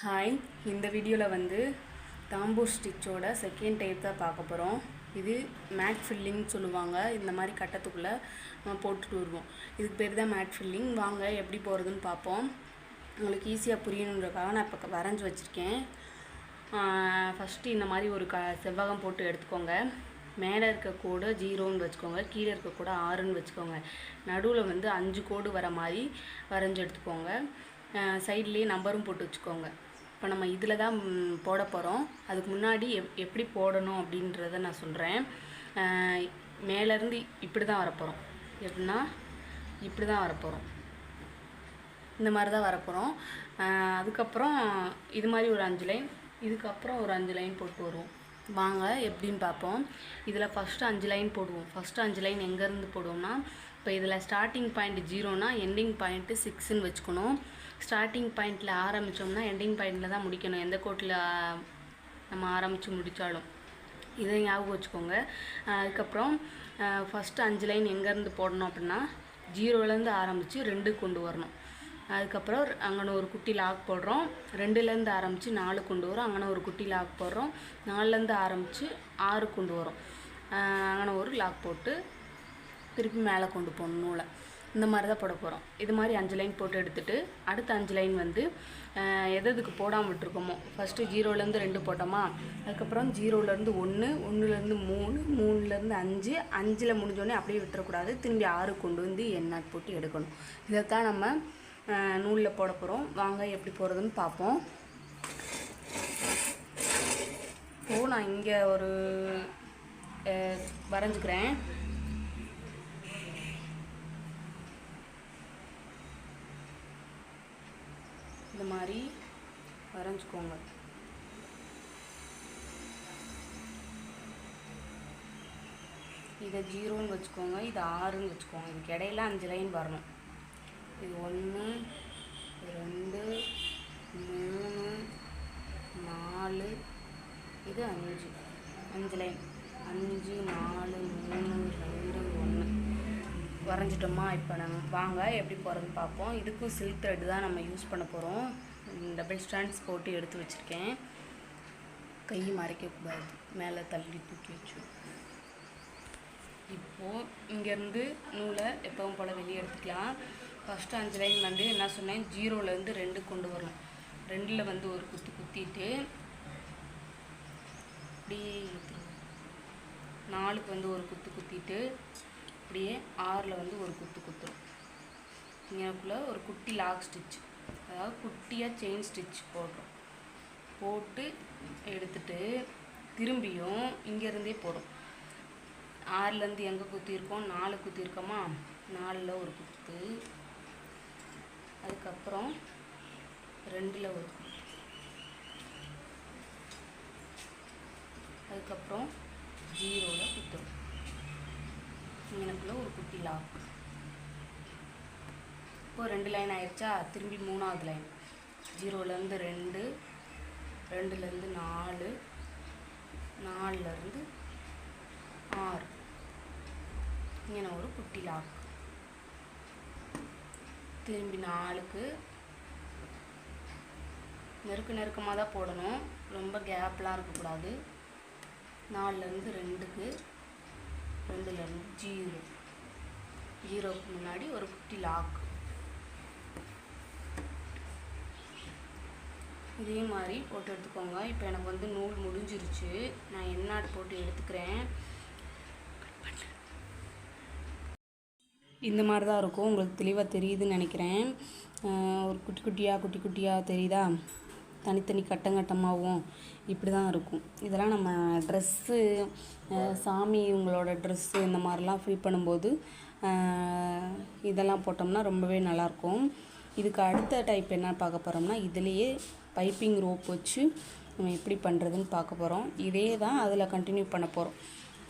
Hi இந்த வீடியோவில் வந்து தாம்பூர் ஸ்டிச்சோட செகண்ட் டைப் தான் பார்க்க போகிறோம் இது மேட் ஃபில்லிங் சொல்லுவாங்க. இந்த மாதிரி கட்டத்துக்குள்ளே நம்ம போட்டுட்டு வருவோம். இதுக்கு பேர் தான் மேட் ஃபில்லிங் வாங்க எப்படி போகிறதுன்னு பார்ப்போம். உங்களுக்கு ஈஸியாக புரியணுன்றக்காக நான் இப்போ வரைஞ்சி வச்சுருக்கேன். ஃபஸ்ட்டு இந்த மாதிரி ஒரு க செவ்வகம் போட்டு எடுத்துக்கோங்க. மேலே இருக்க கோடு ஜீரோன்னு வச்சுக்கோங்க. கீழே இருக்க கூட ஆறுன்னு வச்சுக்கோங்க. நடுவில் வந்து அஞ்சு கோடு வர மாதிரி வரைஞ்சி எடுத்துக்கோங்க. சைட்லேயே நம்பரும் போட்டு வச்சுக்கோங்க. இப்போ நம்ம இதில் தான் போட போகிறோம் அதுக்கு முன்னாடி எப் எப்படி போடணும் அப்படின்றத நான் சொல்கிறேன் மேலேருந்து இப்படி தான் வரப்போகிறோம் எப்படின்னா இப்படி தான் வரப்போகிறோம் இந்த மாதிரி தான் வரப்போகிறோம் அதுக்கப்புறம் இது மாதிரி ஒரு அஞ்சு லைன் இதுக்கப்புறம் ஒரு அஞ்சு லைன் போட்டு வருவோம். வாங்க எப்படின்னு பார்ப்போம். இதில் ஃபஸ்ட்டு அஞ்சு லைன் போடுவோம். ஃபஸ்ட்டு அஞ்சு லைன் எங்கேருந்து போடுவோம்னா இப்போ இதில் ஸ்டார்டிங் பாயிண்ட் ஜீரோனா எண்டிங் பாயிண்ட்டு சிக்ஸ்ன்னு வச்சுக்கணும். ஸ்டார்டிங் பாயிண்டில் ஆரம்பித்தோம்னா எண்டிங் பாயிண்டில் தான் முடிக்கணும். எந்த கோட்டில் நம்ம ஆரம்பித்து முடித்தாலும் இதை ஞாபகம் வச்சுக்கோங்க. அதுக்கப்புறம் ஃபஸ்ட்டு அஞ்சு லைன் எங்கேருந்து போடணும் அப்படின்னா ஜீரோலேருந்து ஆரம்பித்து ரெண்டு கொண்டு வரணும். அதுக்கப்புறம் அங்கன ஒரு குட்டி லாக் போடுறோம். ரெண்டுலேருந்து ஆரம்பித்து நாலு கொண்டு வரோம். அங்கன ஒரு குட்டி லாக் போடுறோம். நாலுலேருந்து ஆரம்பித்து ஆறு கொண்டு வரோம். அங்கன ஒரு லாக் போட்டு திருப்பி மேலே கொண்டு போகணும் நூலை. இந்த மாதிரி தான் போட போகிறோம் இது மாதிரி அஞ்சு லைன் போட்டு எடுத்துகிட்டு அடுத்த அஞ்சு லைன் வந்து எது எதுக்கு போடாமல் விட்டுருக்கோமோ. ஃபஸ்ட்டு ஜீரோலேருந்து ரெண்டு போட்டோமா? அதுக்கப்புறம் ஜீரோலேருந்து ஒன்று ஒன்றுலேருந்து மூணு மூணுலேருந்து அஞ்சு அஞ்சில் முடிஞ்சோடனே அப்படியே விட்டுறக்கூடாது. திரும்பி ஆறு கொண்டு வந்து எண்ணாட் போட்டு எடுக்கணும். இதைத்தான் நம்ம நூலில் போட போகிறோம் வாங்க எப்படி போகிறதுன்னு பார்ப்போம். இப்போது நான் இங்கே ஒரு வரைஞ்சிக்கிறேன் இந்த மாதிரி வரைஞ்சிக்கோங்க. இதை ஜீரோன்னு வச்சுக்கோங்க இது ஆறுன்னு வச்சுக்கோங்க. இதுக்கு இடையில அஞ்சு லைன் வரணும். இது ஒன்று ரெண்டு மூணு நாலு இது அஞ்சு. அஞ்சு லைன். அஞ்சு நாலு மூணு ரெண்டு வரைஞ்சிட்டோமா? இப்போ நம்ம வாங்க எப்படி போகிறதுன்னு பார்ப்போம். இதுக்கும் சில்க் த்ரெட் தான் நம்ம யூஸ் பண்ண போகிறோம் டபுள் ஸ்டாண்ட்ஸ் போட்டு எடுத்து வச்சுருக்கேன். கை மறைக்கக்கூடாது மேலே தள்ளி தூக்கி வச்சு இப்போது இங்கேருந்து நூலை எப்பவும் போல் வெளியே எடுத்துக்கலாம். ஃபஸ்ட்டு அஞ்சு லைன் வந்து என்ன சொன்னேன் ஜீரோலேருந்து ரெண்டு கொண்டு வரணும். ரெண்டில் வந்து ஒரு குத்து குத்திட்டு அப்படியே நாலுக்கு வந்து ஒரு குத்து குத்திட்டு அப்படியே ஆறில் வந்து ஒரு குத்து குத்துரும். இங்கேக்குள்ளே ஒரு குட்டி லாக் ஸ்டிச் அதாவது குட்டியாக செயின் ஸ்டிச் போடுறோம். போட்டு எடுத்துட்டு திரும்பியும் இங்கேருந்தே போடும். ஆறுலேருந்து எங்கே குத்திருக்கோம் நாலு குத்திருக்கோமா நாலில் ஒரு குத்து. அதுக்கப்புறம் ரெண்டில் ஒரு குத்து. அதுக்கப்புறம் ஜீரோவில் குத்துரும் குட்டி லாக் இப்போ ரெண்டு லைன் ஆயிடுச்சா திரும்பி மூணாவது லைன் ஜீரோலேருந்து ரெண்டு ரெண்டுலேருந்து நாலு நாலுலேருந்து ஆறு. இங்கே ஒரு குட்டி லாக் திரும்பி நாலுக்கு நெருக்க நெருக்கமாக தான் போடணும். ரொம்ப கேப்லாம் இருக்கக்கூடாது. நாலுலேருந்து ரெண்டுக்கு ரெண்டுலேருந்து ஜீரோ. ஜீரோக்கு முன்னாடி ஒரு குட்டி லாக். இதே மாதிரி போட்டு எடுத்துக்கோங்க. இப்போ எனக்கு வந்து நூல் முடிஞ்சிருச்சு. நான் எண்ணாட் போட்டு எடுத்துக்கிறேன். இந்த மாதிரி தான் இருக்கும். உங்களுக்கு தெளிவாக தெரியுதுன்னு நினைக்கிறேன். ஒரு குட்டி குட்டியாக குட்டி குட்டியாக தெரியுதா? தனித்தனி கட்டங்கட்டமாகவும் இப்படி தான் இருக்கும். இதெல்லாம் நம்ம ட்ரெஸ்ஸு சாமி இவங்களோட ட்ரெஸ்ஸு இந்த மாதிரிலாம் ஃபில் பண்ணும்போது இதெல்லாம் போட்டோம்னா ரொம்பவே நல்லாயிருக்கும். இதுக்கு அடுத்த டைப் என்ன பார்க்க போகிறோம்னா இதுலேயே பைப்பிங் ரோப் வச்சு நம்ம எப்படி பண்ணுறதுன்னு பார்க்க போகிறோம் இதே தான் அதில் கண்டினியூ பண்ண போகிறோம்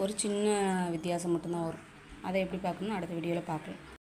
ஒரு சின்ன வித்தியாசம் மட்டும்தான் வரும். அதை எப்படி பார்க்கணும்னு அடுத்த வீடியோவில் பார்க்கலாம்.